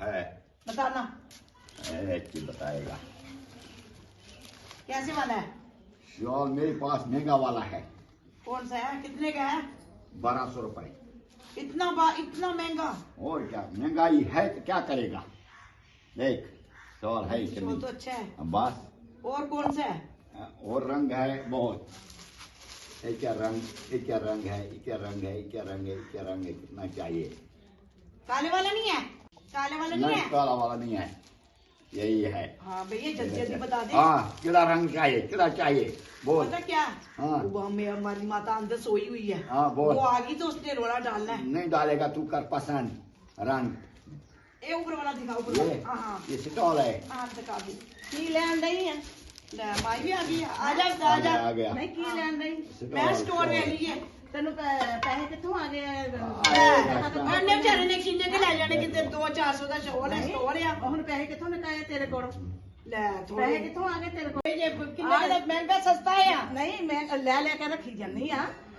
है बताना एक बताएगा कैसे वाला है शॉल मेरे पास महँगा वाला है कौन सा है कितने का है बारह सौ रुपए इतना बा इतना महँगा और क्या महँगाई है तो क्या करेगा देख शॉल है वो तो अच्छा है बस और कौन सा है और रंग है बहुत ये क्या रंग ये क्या रंग है ये क्या रंग है ये क्या रंग है ये क्या रंग है कितना चाहिए काले वाला नहीं है काले वाला नहीं, नहीं है? काला वाला नहीं है। यही है। हाँ भैया जल्दी जल्दी अच्छा, अच्छा। बता दे। हाँ किला रंग चाहिए किला चाहिए? बोल। पता क्या? हाँ। वो हमें हमारी माता अंदर सोई हुई है। हाँ बोल। वो आ तो उसने रोला डालना है। नहीं डालेगा तू कर पसंद। रंग। ये ऊपर वाला दिखा ऊपर ये हाँ, हाँ ये सिटॉल है। हाँ, हाँ दिखा दी। की लैंड नहीं है? माई भी आ गई आ जा आ जा। नहीं की लैंड नहीं हाँ, मैं स्टोर ले ली है। तेन पैसे ਵਿਚਾਰੇ ਨੇ ਕਿੰਨੇ ਕੇ ਲੈ ਜਾਣੇ ਕਿਤੇ 2-400 ਦਾ ਸ਼ੋਲ ਹੈ ਸਟੋਰ ਆ। ਹੁਣ ਪੈਸੇ ਕਿੱਥੋਂ ਨਿਕਾਏ ਤੇਰੇ ਕੋਲ? ਲੈ ਪੈਸੇ ਕਿੱਥੋਂ ਆ ਗਏ ਤੇਰੇ ਕੋਲ? ਜੇ ਕਿੰਨੇ ਮਹਿੰਗਾ ਸਸਤਾ ਆ। ਨਹੀਂ ਮੈਂ ਲੈ ਲੈ ਕੇ ਰੱਖੀ ਜਾਂਦੀ ਆ।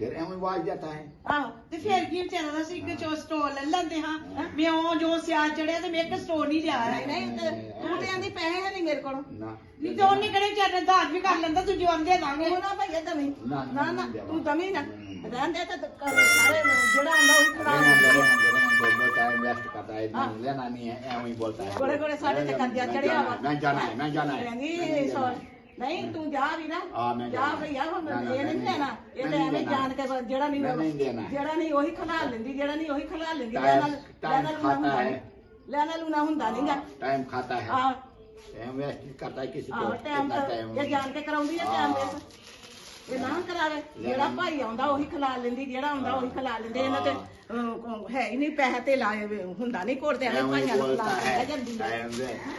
फिर एवं ही आवाज जाता है ਆਹੋ ਤੇ ਫਿਰ ਕੀ ਵਿਚਾਰਾ ਦਾ ਸੀ ਕਿ ਚੋ ਸਟੋਰ ਲੈ ਲੈਂਦੇ ਹਾਂ ਮੈਂ ਉਹ ਜੋ ਸਿਆਲ ਚੜਿਆ ਤੇ ਮੈਂ ਇੱਕ ਸਟੋਰ ਨਹੀਂ ਲਿਆ ਨਹੀਂ ਨਹੀਂ ਤੇ ਤੂੰ ਤੇ ਆਂਦੀ ਪੈਸੇ ਹੈ ਨਹੀਂ ਮੇਰੇ ਕੋਲ ना ਨਹੀਂ ਤੇ ਉਹਨੇ ਕਿਹੜੇ ਵਿਚਾਰੇ ਦਾ ਵੀ ਕਰ ਲੈਂਦਾ ਤੂੰ ਜਵਾਨ ਦੇ ਦਾਂਗੇ ਉਹ ਨਾ ਭਾਈ ਦਮੀ ਨਾ, ਨਾ ਨਾ, ਨਾ ਨਹੀਂ ਤੂੰ ਦਮੀ ਨਾ ਹਮ। ਰਹਿਣ ਦੇ ਤੇ ਕਰ- ਸਾਰੇ ਜਿਹੜਾ ਆਉਂਦਾ ਉਹੀ ਖਿਲਾ लेना ਲੈਂਦੀ ਆ। लेना लेना दो टाइम वेस्ट करता है हाँ। लेना नहीं है एवं ही बोलता है गोरे गोरे साढ़े ते कर्जा मैं चढ़िया जाना वा। है, मैं जाना है मैं जाना है ਕਹਿੰਦੀ मैं नहीं ਸੌ- जाना है। ਨਹੀਂ ਤੂੰ ਜਾ ਵੀ ਨਾ ਹਾਂ, ਮੈਂ ਜਾ ਜਾਣਾ। ਭਈਆ ਹੁਣ ਨਾ, ਨਾ, ਇਹ ਨਹੀਂ ਮੈਂ ਲੈਣਾ ਨਹੀਂ ਇਹ ਮੈਂ ਲੈ ਐਵੇਂ ਨਹੀਂ ਜਾਣ ਕੇ ਬਸ ਜਿਹੜਾ ਨਹੀਂ ਮੈਂ ਨਹੀਂ ਦੇਣਾ। ਜਿਹੜਾ ਨਹੀਂ ਉਹੀ ਖਿਲਾ ਲੈਂਦੀ ਜਿਹੜਾ ਨਹੀਂ ਉਹੀ ਖਿਲਾ ਲੈਂਦੀ टाइम- ਲੈਣਾ टाइम ਲੈਣਾ ਲੂਣਾ खाता ਹੁੰਦਾ है। ਨਹੀਂ ਲੈਣਾ ਲੂਣਾ ਹੁੰਦਾ ਨਹੀਂਗਾ टाइम खाता है ਆਹ टाइम वेस्ट करता है किसी को ਆਹ ਟਾਈਮ कितना टाइम ਇਹ ਜਾਣ ਕੇ ਕਰਾਉਂਦੀ ਹੈ ਟਾਈਮ ਹਾਂ। ਵੇਸ ਇਹ ਨਾ ਕਰਾਵੇ ਜਿਹੜਾ ਭਾਈ ਆਉਂਦਾ ਉਹੀ ਖਿਲਾ ਲੈਂਦੀ ਜਿਹੜਾ ਆਉਂਦਾ ਉਹੀ ਖਿਲਾ ਲੈਂਦੇ ਇਹਨਾਂ ਤੇ ਅਹ, ਹੈ ਹੀ ਨਹੀਂ ਪੈਸੇ ਤੇ ਲਾਏ ਹੋਏ, ਹੁੰਦਾ ਨਹੀਂ ਕੋਲ ਤੇ ਐਵੇਂ एवं ही ਭਾਈਆਂ ਨੂੰ बोलता ਲਾ है ਲੈ ਜਾਂਦੀ ਹੈ टाइम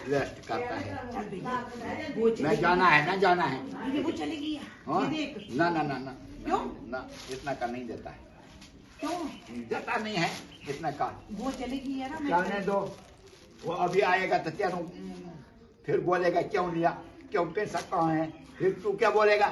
वेस्ट करता है वो मैं चली जाना है मैं जाना है गई वो चली गई है हाँ? ये देख ना ना ना ना क्यों? ना इतना का नहीं देता है क्यों देता नहीं है इतना का वो चली गई है ना मैं जाने दो वो अभी आएगा तो क्या फिर बोलेगा क्यों लिया क्यों पैसा कहाँ है फिर तू क्या बोलेगा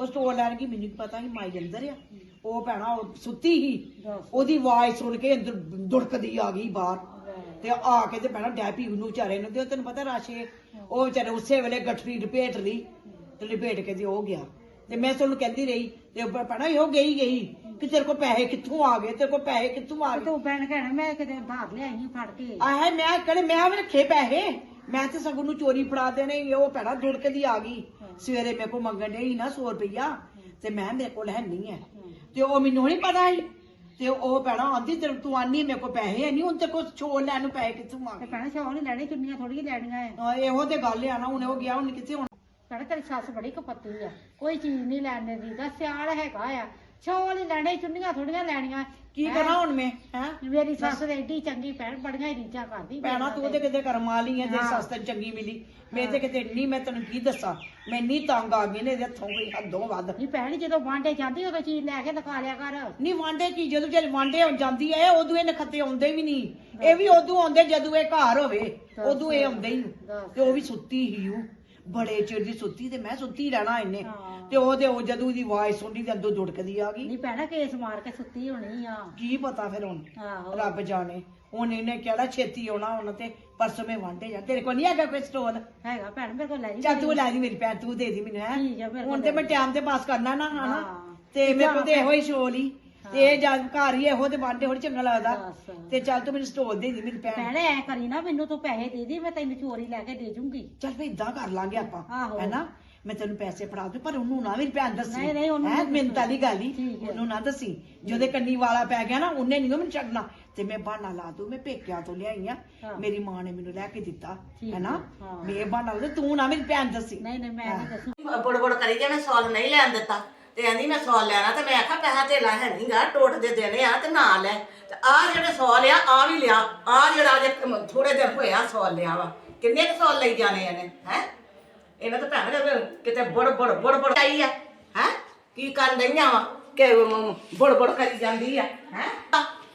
ਉਹ ਸਟੋਰ ਲੈਣ ਗਈ ਮੈਨੂੰ ਕੀ ਪਤਾ ਸੀ ਮਾਈ ਅੰਦਰ ਆ। ਉਹ ਭੈਣਾ ਉਹ ਸੁੱਤੀ ਸੀ। ਉਹਦੀ ਆਵਾਜ਼ ਸੁਣ ਕੇ ਅੰਦਰ ਦੁੜਕਦੀ ਆ ਗਈ ਬਾਹਰ। ਤੇ ਆ ਕੇ ਤੇ ਭੈਣਾ ਡੈਪੀ ਉਹਨੂੰ ਵਿਚਾਰੇ ਨੂੰ ਤੇ ਉਹ ਤੈਨੂੰ ਪਤਾ ਰਾਸ਼ੇ ਉਹ ਵਿਚਾਰੇ ਉਸੇ ਵੇਲੇ ਗੱਠੜੀ ਲਪੇਟ ਲਈ ਤੇ ਲਪੇਟ ਕੇ ਤੇ ਉਹ ਗਿਆ। ਤੇ ਮੈਂ ਤੁਹਾਨੂੰ ਕਹਿੰਦੀ ਰਹੀ ਤੇ ਉਹ ਭੈਣਾ ਇਹੋ ਗਈ ਗਈ ਕਿ ਤੇਰੇ ਕੋਲ ਪੈਸੇ ਕਿੱਥੋਂ ਆ ਗਏ ਤੇਰੇ ਕੋਲ ਪੈਸੇ ਕਿੱਥੋਂ ਆ ਗਏ? ਤੂੰ ਭੈਣ ਕਹਿਣਾ ਮੈਂ ਕਿਤੇ ਬਾਹਰ ਲਿਆਈ ਫੜ ਕੇ। ਆਹ ਮੈਂ ਕਿਹੜੇ ਮੈਂ ਵੀ ਰੱਖੇ ਪੈਸੇ। ਮੈਂ ਤੇ ਸਗੋਂ ਨੂੰ ਚੋਰੀ ਫੜਾ ਦੇਣੇ ਸੀ, ਉਹ ਭੈਣਾ ਦੁੜਕਦੀ ਆ ਗਈ। ਸਵੇਰੇ ਮੇਰੇ ਕੋਲ ਮੰਗਣ ਡਈ ਨਾ 100 ਰੁਪਈਆ ਤੇ ਮੈਂ ਮੇਰੇ ਕੋਲ ਹੈ ਨਹੀਂ ਹੈ। ਤੇ ਉਹ ਮੈਨੂੰ ਨਹੀਂ ਪਤਾ ਸੀ। ਤੇ ਉਹ ਭੈਣਾ ਆਂਦੀ ਤੇ ਤੂੰ ਆਨੀ ਮੇਰੇ ਕੋਲ ਪੈਸੇ ਹੈ ਨਹੀਂ ਹੁਣ ਤੇ ਕੋਲ ਛੋੜ ਲੈਣ ਨੂੰ ਪੈਸੇ ਕਿੱਥੋਂ ਆ ਤੇ ਗਏ ਭੈਣ ਨਹੀਂ ਲੈਣੀ ਚੁੰਨੀਆਂ ਥੋੜੀ ਲੈਣੀਆਂ ਐ ਆਹ, ਇਹੋ ਤੇ ਗੱਲ ਆ ਨਾ ਹੁਣ ਉਹ ਗਿਆ ਹੁਣ ਕਿੱਥੇ ਹੁਣ? ਭੈਣ ਤੇਰੀ ਸੱਸ ਬੜੀ ਕਪੱਤੀ ਆ। ਕੋਈ ਚੀਜ਼ ਨਹੀਂ ਲੈਣ ਦਿੰਦੀ ਦਾ ਸਿਆਲ ਹੈਗਾ ਆ। ਸ਼ੌਲ ਹੀ ਲੈਣੇ ਚੁੰਨੀਆਂ ਥੋੜੀਆਂ ਲੈਣੀਆਂ। ਕੀ ਹੈਂ? ਕਰਾਂ ਹੁਣ ਮੈਂ? ਹੈ? ਮੇਰੀ ਸੱਸ ਤੇ ਏਡੀ ਚੰਗੀ ਭੈਣ ਬੜੀਆਂ ਹੀ ਰੀਝਾਂ ਕਰਦੀ ਭੈਣਾ ਤੂੰ ਤੇ ਕਿਤੇ ਕਰਮ ਵਾਲੀ ਹੈ ਤੇ ਹਾਂ। ਸੱਸ ਤੈਨੂੰ ਚੰਗੀ ਮਿਲੀ। ਮੈਂ ਤੇ ਕਿਤੇ ਨਹੀਂ ਮੈਂ ਤੈਨੂੰ ਕੀ ਦੱਸਾਂ? ਮੈਂ ਨਹੀਂ ਤੰਗ ਆ ਗਈ ਨੇ ਇਹਦੇ ਹੱਥੋਂ ਕੋਈ ਹੱਦੋਂ ਵੱਧ। ਨਹੀਂ ਭੈਣ ਜਦੋਂ ਵਾਂਡੇ ਜਾਂਦੀ ਉਦੋਂ ਚੀਜ਼ ਲੈ ਕੇ ਦਿਖਾ ਲਿਆ ਕਰ। ਨਹੀਂ ਵਾਂਡੇ ਕੀ? ਜਦੋਂ ਜਦ ਵਾਂਡੇ ਜਾਂਦੀ ਐ ਉਦੋਂ ਇਹ ਨਖੱਤੇ ਆਉਂਦੇ ਵੀ ਨਹੀਂ। ਇਹ ਵੀ ਉਦੋਂ ਆਉਂਦੇ ਜਦੋਂ ਇਹ ਘਰ ਹੋਵੇ ਉਦੋਂ ਇਹ ਆਉਂਦੇ ਹੀ ਤੇ ਉਹ ਵੀ ਸੁੱਤੀ ਹੀ ਉਹ ਬੜੇ ਚਿਰ ਦੀ ਸੁੱਤੀ ਤੇ ਮੈਂ ਸੁੱਤੀ ਰਹਿਣਾ ਇਹਨੇ ਹਾਂ। ਤੇ ਉਹਦੇ ਉਹ ਜਦੋਂ ਦੀ ਆਵਾਜ਼ ਸੁਣੀ ਤੇ ਅੰਦਰੋਂ ਦੁੜਕਦੀ ਆ ਗਈ। ਨਹੀਂ ਭੈਣਾ ਕੇਸ ਮਾਰ ਕੇ ਸੁੱਤੀ ਹੋਣੀ ਆ। ਕੀ ਪਤਾ ਫਿਰ ਹੁਣ? ਆਹੋ। ਰੱਬ ਜਾਣੇ। ਹੁਣ ਇਹਨੇ ਕਿਹੜਾ ਛੇਤੀ ਆਉਣਾ ਹੁਣ ਤੇ ਪਰਸੋਂ ਮੈਂ ਵਾਂਡੇ ਜਾ। ਤੇਰੇ ਕੋਲ ਨਹੀਂ ਹੈਗਾ ਕੋਈ ਸਟੋਲ ਹੈਗਾ ਭੈਣ ਮੇਰੇ ਕੋਲ ਲੈ ਜੀ ਚੱਲ ਤੂੰ ਲੈ ਦੀ ਮੇਰੀ ਭੈਣ ਤੂੰ ਦੇ ਦੀ ਮੈਨੂੰ ਠੀਕ ਹੈ, ਹੁਣ ਤੇ ਮੈਂ। ਟਾਈਮ ਤੇ ਪਾਸ ਕਰਨਾ ਨਾ ਹਨਾ। ਹਾਂ। ਤੇ ਮੇਰੇ ਕੋਲ ਤੇ ਇਹੋ ਹੀ ਸ਼ੋਲ ਹੀ ਤੇ ਇਹ ਜਦ ਘਰ ਹੀ ਇਹੋ ਤੇ ਵਾਂਡੇ ਹੋਰ ਚੰਗਾ ਲੱਗਦਾ। ਤੇ ਚੱਲ ਤੂੰ ਮੈਨੂੰ ਸਟੋਲ ਦੇ ਦੀ ਮੇਰੀ ਭੈਣ। ਭੈਣ ਐ ਕਰੀ ਨਾ ਮੈਨੂੰ ਤੂੰ ਪੈਸੇ ਦੇ ਦੀ ਮੈਂ ਤੈਨੂੰ ਚੋਰੀ ਲੈ ਕੇ ਦੇ ਜੂੰਗੀ। ਚੱਲ ਫੇ ਇਦਾਂ ਕਰ ਲਾਂਗੇ ਆਪਾਂ ਆਹੋ। ਹੈਨਾ? ਮੈਂ ਤੈਨੂੰ ਪੈਸੇ ਫੜਾ ਦੂੰ ਪਰ ਉਹਨੂੰ ਨਾ ਮੇਰੀ ਭੈਣ ਦੱਸੀ। ਨਹੀਂ, ਨਹੀਂ, ਉਹਨੂੰ ਹੈਂ, ਨਹੀਂ ਮੈਨੂੰ ਤਾਂ ਦੀ ਗੱਲ ਹੀ। ਠੀਕ ਹੈ। ਉਹਨੂੰ ਨਾ ਦੱਸੀ। ਜਿਹਦੇ ਕੰਨੀ ਵਾਲਾ ਪੈ ਗਿਆ ਨਾ ਉਹਨੇ ਨਹੀਂ ਮੈਨੂੰ ਛੱਡਣਾ। ਤੇ ਮੈਂ ਬਹਾਨਾ ਲਾ ਦੂੰ ਮੈਂ ਪੇਕਿਆਂ ਤੋਂ ਲਿਆਈ ਆ। ਹਾਂ। ਮੇਰੀ ਮਾਂ ਨੇ ਮੈਨੂੰ ਲੈ ਕੇ ਦਿੱਤਾ ਠੀਕ ਹੈਨਾ? ਹੈ, ਹਾਂ। ਮੈਂ ਬਹਾਨਾ ਲਾ ਦੂੰ, ਤੂੰ ਨਾ ਮੇਰੀ ਭੈਣ ਦੱਸੀ। ਨਹੀਂ ਨਹੀਂ ਮੈਂ ਨਹੀਂ ਦੱਸੀ। ਬੜ ਬੜ ਕਰੀ ਜੇ ਮੈਂ ਸੌਲ ਨਹੀਂ ਲੈਣ ਦਿੱਤਾ। ਤੇ ਕਹਿੰਦੀ ਮੈਂ ਸੌਲ ਲੈਣਾ ਤੇ ਮੈਂ ਆਖਿਆ ਪੈਸਾ ਧੇਲਾ ਹੈ ਨਹੀਂਗਾ ਟੋਟ ਦੇ ਦੇਣੇ ਆ ਤੇ ਨਾ ਲੈ। ਤੇ ਆ ਜਿਹੜੇ ਸੌਲ ਆ ਆ ਵੀ ਲਿਆ। ਆ ਜਿਹੜਾ ਜੇ ਥੋੜੇ ਦਿਨ ਹੋਇਆ ਸੌਲ ਲਿਆ ਵਾ। ਕਿੰਨੇ ਕੁ ਸੌਲ ਲਈ ਜਾਣੇ ਇਹਨੇ ਹੈ? ਇਹਨਾਂ ਤਾਂ ਭੈਣ ਦੇ ਕਿਤੇ ਬੜ ਬੜ ਬੜ ਬੜ ਆਈ ਆ ਹੈ? ਕੀ ਕਰ ਲਈਆਂ ਵਾ? ਕਿ ਬੜ ਬੜ ਕਰੀ ਜਾਂਦੀ ਆ ਹੈ?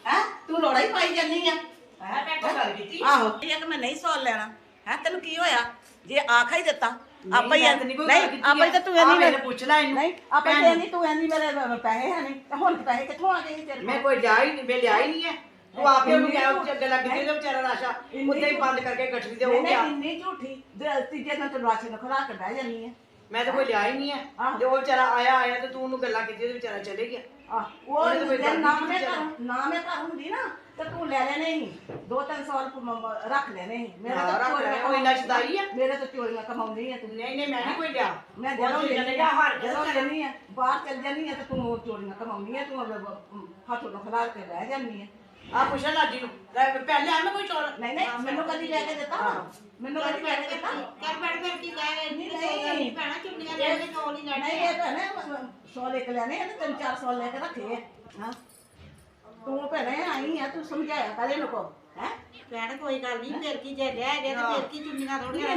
ਹੈ? ਤੂੰ ਲੋੜਾ ਹੀ ਪਾਈ ਜਾਂਦੀ ਆ। ਹੈ ਮੈਂ ਗੱਲ ਕੀਤੀ। ਆਹੋ। ਇਹ ਕਿ ਮੈਂ ਨਹੀਂ ਸੌਲ ਲੈਣਾ। ਹੈ? ਤੈਨੂੰ ਕੀ ਹੋਇਆ? ਜੇ ਆਖਾ ਹੀ ਦਿੱਤਾ। ਆਪਾਂ ਹੀ ਮੈਂ ਤਾਂ ਨਹੀਂ ਕੋਈ ਗੱਲ ਨਹੀਂ ਕੀਤੀ ਆਪਾਂ ਹੀ ਤਾਂ ਹੈ। ਤੂੰ ਆ ਇਹਨੀ ਮੇਰੇ ਪੁੱਛ ਲੈ ਇਹਨੂੰ। ਨਹੀਂ ਆਪਾਂ ਭੈਣ ਤੇ ਨੂੰ। ਨਹੀਂ ਤੂੰ ਇਹਨੀ ਮੇਰੇ ਪੈਸੇ ਹੈ ਨਹੀਂ ਤੇ ਹੁਣ ਪੈਸੇ ਕਿੱਥੋਂ ਆ ਗਏ ਸੀ ਤੇਰੇ ਮੈਂ ਕੋਲ ਕੋਈ ਲਿਆ ਹੀ ਨਹੀਂ ਮੈਂ ਲਿਆ ਹੀ ਨਹੀਂ ਹੈ ਤੂੰ ਆਪੇ ਉਹਨੂੰ ਕਿਹਾ ਇੰਨੀ ਕਿ ਅੱਗੇ ਲੱਗ ਗਈ ਤੇ ਵਿਚਾਰਾ ਰਾਸ਼ਾ ਉੱਤੇ ਹੀ ਬੰਦ ਕਰਕੇ ਗੱਠੜੀ ਤੇ ਹੋ ਨਹੀਂ ਗਿਆ ਨਹੀਂ ਇੰਨੀ ਝੂਠੀ ਦੇ ਤੀਜੇ ਦਿਨ ਤੈਨੂੰ ਰਾਸ਼ੀ ਨੂੰ ਖੜਾ ਕੇ ਬਹਿ ਜਾਨੀ ਹੈ ਮੈਂ ਤਾਂ ਕੋਈ ਲਿਆ ਹੀ ਨਹੀਂ ਹੈ। ਜੇ ਉਹ ਵਿਚਾਰਾ ਆਇਆ ਆਇਆ ਤੇ ਤੂੰ ਉਹਨੂੰ ਗੱਲਾਂ ਕੀਤੀ ਤੇ ਵਿਚਾਰਾ ਚਲੇ ਗਿਆ। ਆ ਉਹ ਉਹਨੇ ਤਾਂ ਕੋਈ ਜੇ ਗੱਲ ਨਾ ਨਹੀਂ ਮੈਂ ਕੀਤੀ ਘਰ ਨਾ ਮੈਂ ਘਰ ਹੁੰਦੀ ਨਾ ਤੇ ਤੂੰ ਲੈ ਲੈਣੇ ਸੀ। ਦੋ ਤਿੰਨ ਸਾਲ ਰੱਖ ਲੈਣੇ ਸੀ। ਮੇਰੇ ਹਾਂ, ਤਾਂ ਰੱਖ ਲੈਣੇ, ਉਹ ਇੰਨਾ ਸ਼ੁਦਾਈ ਆ। ਮੇਰੇ ਤਾਂ ਚੋਰੀਆਂ ਕਮਾਉਂਦੀ ਹੈ ਤੂੰ। ਨਹੀਂ ਨਹੀਂ ਮੈਂ ਨਹੀਂ ਕੋਈ ਲਿਆ। ਮੈਂ ਜਦੋਂ ਚਲੇ ਲੈਣੀ ਗਿਆ ਹਾਰ ਜਦੋਂ ਲੈਣੀ ਹੈ ਬਾਹਰ ਚੱਲ ਜਾਨੀ ਹੈ ਤੇ ਤੂੰ ਉਹ ਚੋਰੀਆਂ ਕਮਾਉਂਦੀ ਹੈ ਤੂੰ ਹੱਥੋਂ ਨੂੰ ਖਲਾ ਕੇ ਬਹਿ ਜਾਨੀ ਹੈ ਆ ਪੁੱਛ ਲਾਡੀ ਨੂੰ। ਲੈ, ਪਹਿਲੇ ਆ ਮੈਂ ਕੋਈ ਚੋਰ ਨਹੀਂ ਨਹੀਂ ਮੈਨੂੰ ਕਦੀ ਲੈ ਕੇ ਦਿੱਤਾ ਮੈਨੂੰ ਕਦੀ ਲੈ ਕੇ ਦਿੱਤਾ। ਕਰ ਬੜ ਫਿਰ ਕੀ ਕਹਿ ਰਹੇ ਨਹੀਂ ਨਹੀਂ। ਭੈਣਾ ਚੁੰਨੀਆਂ ਲੈ ਕੇ ਹੀ ਨਹੀਂ ਇਹ ਤਾਂ ਨਾ ਸੌ ਲੈ ਕੇ ਲੈਣੇ ਤੇ ਤਿੰਨ ਚਾਰ ਸੌ ਲੈ ਕੇ ਰੱਖੇ ਆ। ਹਾਂ। ਤੂੰ ਭੈਣੇ ਆਈ ਆ ਤੂੰ ਸਮਝਾਇਆ ਕਰੇ ਨੂੰ ਕੋ ਹੈ? ਭੈਣ ਕੋਈ ਗੱਲ ਨਹੀਂ ਫਿਰ ਕੀ ਜੇ ਰਹਿ ਗਏ ਤੇ ਫਿਰ ਕੀ ਚੁੰਨੀਆਂ ਥੋੜੀਆਂ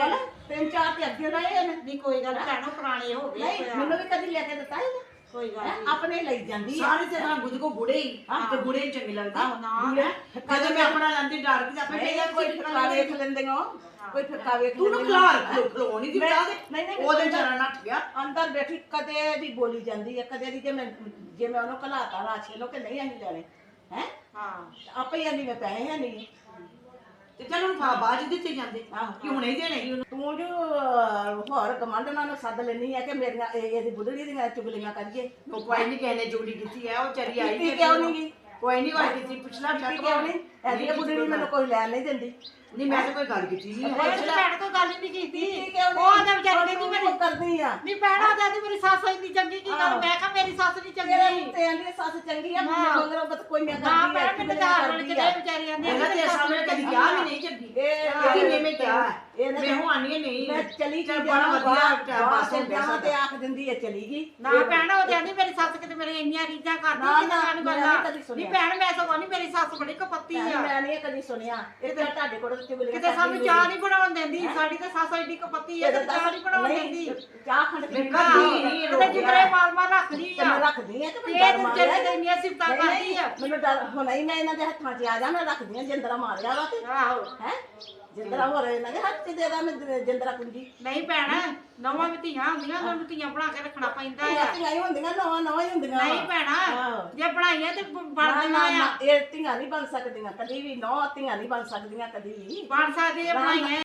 ਨਾ? ਤਿੰਨ ਚਾਰ ਤੇ ਅੱਗੇ ਰਹੇ ਨੇ ਨਹੀਂ ਕੋਈ ਗੱਲ ਨੀ, ਭੈਣੋ ਪੁਰਾਣੇ ਹੋ ਗਏ ਨਹੀਂ ਮੈਨੂੰ ਵੀ ਕਦੀ ਲੈ ਕੇ ਦਿੱਤਾ ਇਹਨੇ। ਕੋਈ ਗੱਲ ਹੈਂ? ਨੀ। ਆਪਣੇ ਲਈ ਜਾਂਦੀ ਆ। ਸਾਰੇ ਤੇ ਗੁੱਦ ਕੋ ਬੁੜੇ ਹੀ। ਤੇ ਬੁੜੇ ਹੀ ਚੰਗੇ ਲੱਗਦੇ। ਆਹੋ, ਨਾ। ਬੁੜੇ। ਜਦੋਂ ਮੈਂ ਆਪਣਾ ਲੰਦੀ ਡਰ ਕੇ ਆਪੇ ਨਹੀਂ ਕਹਿੰਦਾ ਕੋਈ ਫਿੱਕਾ ਵੇਖ ਲੈਂਦੇ ਹੋ। ਕੋਈ ਫਿੱਕਾ ਵੇਖ ਤੂੰ ਨੂੰ ਲੈਂਦੇ ਹੋ। ਖਲਾਰ ਖਲੋ ਨਹੀਂ ਦਿੱਤਾ ਤੇ ਨਹੀਂ ਨਹੀਂ ਉਹਦੇ ਵਿਚਾਰਾ ਨੱਠ ਗਿਆ। ਅੰਦਰ ਬੈਠੀ ਕਦੇ ਦੀ ਬੋਲੀ ਜਾਂਦੀ ਹੈ ਕਦੇ ਦੀ ਜੇ ਮੈਂ ਜੇ ਮੈਂ ਉਹਨੂੰ ਘਲਾਤਾ ਰਾਸ਼ੀ ਲੋ ਕਿ ਨਹੀਂ ਅਸੀਂ ਲੈਣੇ। ਹੈ? ਹਾਂ। ਆਪੇ ਹੀ ਆਂਦੀ ਮੈਂ ਪੈਸੇ ਹੈ ਨਹੀਂ। ਤੇ ਚਲ ਹੁਣ ਫਾ ਬਾਜ ਦਿੱਤੇ ਜਾਂਦੇ। ਕਿ ਹੁਣੇ ਹੀ ਦੇਣੇ? ਤੂੰ ਜੋ ਅਹ, ਹੋਰ ਗਮੰਡਣਾ ਨੂੰ ਸੱਦ ਲੈਣੀ ਹੈ ਕਿ ਮੇਰੀਆਂ ਇਹ- ਇਹਦੀ ਬੁੱਢੜੀ ਦੀਆਂ ਚੁਗਲੀਆਂ ਕਰੀਏ। ਉਹ ਕੋਈ ਨਹੀਂ ਕਹਿੰਦੇ ਜੁਗਲੀ ਕੀਤੀ ਹੈ ਉਹ ਚਰੀ ਆਈ ਕੀਤੀ ਕਿਉਂ ਨੀ ਗੀ? ਕੋਈ ਨਹੀਂ ਵਾਰ ਕੀਤੀ ਪੁੱਛਣਾ ਕੀਤੀ ਕਿਉਂ ਨਹੀਂ ਇਹਦੀ ਬੁੱਢੜੀ ਮੈਨੂੰ ਕੋਈ ਲੈਣ ਨਹੀਂ ਦਿੰਦੀ। ਨਹੀਂ ਮੈਂ ਤਾਂ ਕੋਈ ਗੱਲ ਕੀਤੀ ਨਹੀਂ ਉਹ ਤਾਂ ਭੈਣ ਕੋਈ ਗੱਲ ਨਹੀਂ ਕੀਤੀ। ਨਹੀਂ ਉਹ ਤਾਂ ਵਿਚਾਰੀ ਕਹਿੰਦੀ ਤੂੰ ਮੇਰੀ ਕਰਦੀ ਆ। ਨਹੀਂ ਭੈਣਾ ਉਹਦਾ ਮੇਰੀ ਸੱਸ ਇੰਨੀ ਚੰਗੀ ਕੀ ਗੱਲ। ਮੈਂ ਕਿਹਾ ਮੇਰੀ ਸੱਸ ਨਹੀਂ ਤੇਰੇ ਚੰਗੀ ਤੇ ਆਂਦੀ ਸੱਸ ਚੰਗੀ ਆ। ਮਗਰੋਂ ਬਤ ਕੋਈ ਨਾ ਕਰਦੀ ਭੈਣ ਮੈਨੂੰ ਤਾਂ ਹਾਰਨ ਚ ਦੇ ਵਿਚਾਰੀ ਆਂਦੀ ਇਹਨਾਂ ਦੇ ਸਾਹਮਣੇ ਕਦੀ ਕਿਹਾ ਵੀ ਨਹੀਂ ਚੰਗੀ ਇਹ ਕਦੀ ਨਹੀਂ ਮੈਂ ਕਿਹਾ ਇਹਨੇ ਮੈਂ ਹੂੰ ਆਨੀ ਨਹੀਂ। ਮੈਂ ਚਲੀ ਚੱਲ ਗਈ ਬੜਾ ਵਧੀਆ ਟਾਈਮ ਪਾਸ ਹੋ ਗਿਆ ਜਾਵਾਂ ਤੇ ਸਾਡਾ ਆਖ ਦਿੰਦੀ ਹੈ ਚਲੀ ਗਈ। ਨਾ ਭੈਣ ਉਹ ਕਹਿੰਦੀ ਮੇਰੀ ਸੱਸ ਕਿਤੇ ਮੇਰੇ ਇੰਨੀਆਂ ਰੀਝਾਂ ਕਰਦੀ ਨਾ, ਕਿ ਨਾ, ਮੈਨੂੰ ਮੈਂ ਗੱਲਾਂ ਨਹੀਂ ਕਦੀ ਸੁਣਿਆ। ਨਹੀਂ ਭੈਣ ਮੈਂ ਸਗੋਂ ਨਹੀਂ ਮੇਰੀ ਸੱਸ ਬੜੀ ਕਪੱਤੀ ਆ। ਮੈਂ ਨਹੀਂ ਕਦੀ ਸੁਣਿਆ। ਇਹ ਤਾਂ ਤੁਹਾਡੇ ਕੋਲ ਚੁਗਲੀਆਂ ਕਿਤੇ ਸਾਨੂੰ ਚਾਹ ਨਹੀਂ ਬਣਾਉਣ ਦਿੰਦੀ ਸਾਡੀ ਤਾਂ ਸੱਸ ਐਡੀ ਕਪੱਤੀ ਆ ਕਿ ਚਾਹ ਨਹੀਂ ਬਣਾਉਣ ਦਿੰਦੀ। ਚਾਹ ਖੰਡ ਮੈਂ ਪੀਣੀ ਕਦੀ ਨਹੀਂ ਕਿਤੇ ਜਿਗਰੇ ਮਾਰ ਮਾਰ ਰੱਖਦੀ ਤੇ ਮੈਂ ਆ। ਰੱਖਦੀ ਆ ਕਿ ਤੇ ਮੈਂ ਇਹ ਡਰ ਤੇ ਮਾਰਿਆ ਜਿਹੜੇ ਇੰਨੀਆਂ ਸਿਫਤਾਂ ਨਹੀਂ, ਕਰਦੀ ਨਹੀਂ, ਆ ਮੈਨੂੰ ਡਰ ਹੁਣ ਹੀ ਮੈਂ ਇਹਨਾਂ ਦੇ ਹੱਥਾਂ 'ਚ ਆ ਜਾ ਮੈਂ ਰੱਖਦੀ ਆ ਜਿੰਦਰਾ ਮਾਰਿਆ ਵਾ ਤੇ। ਆਹੋ। ਹੈ? ਜਿੰਦਰਾ ਹੋ ਰਿਹਾ ਇਹਨਾਂ ਦੇ ਹੱਥ 'ਚ ਦੇ ਦਾ ਮੈਂ ਜਿੰਦਰਾ ਕੁੰਜੀ ਨਹੀਂ ਭੈਣ ਨਵਾਂ ਵੀ ਧੀਆਂ ਹੁੰਦੀਆਂ ਉਹਨਾਂ ਨੂੰ ਧੀਆਂ ਬਣਾ ਕੇ ਰੱਖਣਾ ਪੈਂਦਾ ਆ। ਧੀਆਂ ਹੀ ਹੁੰਦੀਆਂ ਨਵਾਂ ਨਵਾਂ ਹੀ ਹੁੰਦੀਆਂ ਨਹੀਂ ਭੈਣਾ। ਜੇ ਬਣਾਈਆਂ ਤੇ ਬਣਦੀਆਂ ਆ। ਇਹ ਧੀਆਂ ਨਹੀਂ ਬਣ ਸਕਦੀਆਂ ਕਦੀ ਵੀ ਨੌ ਧੀਆਂ ਨਹੀਂ ਬਣ ਸਕਦੀਆਂ ਕਦੀ ਵੀ। ਬਣ ਸਕਦੀ ਆ ਬਣਾਈਆਂ।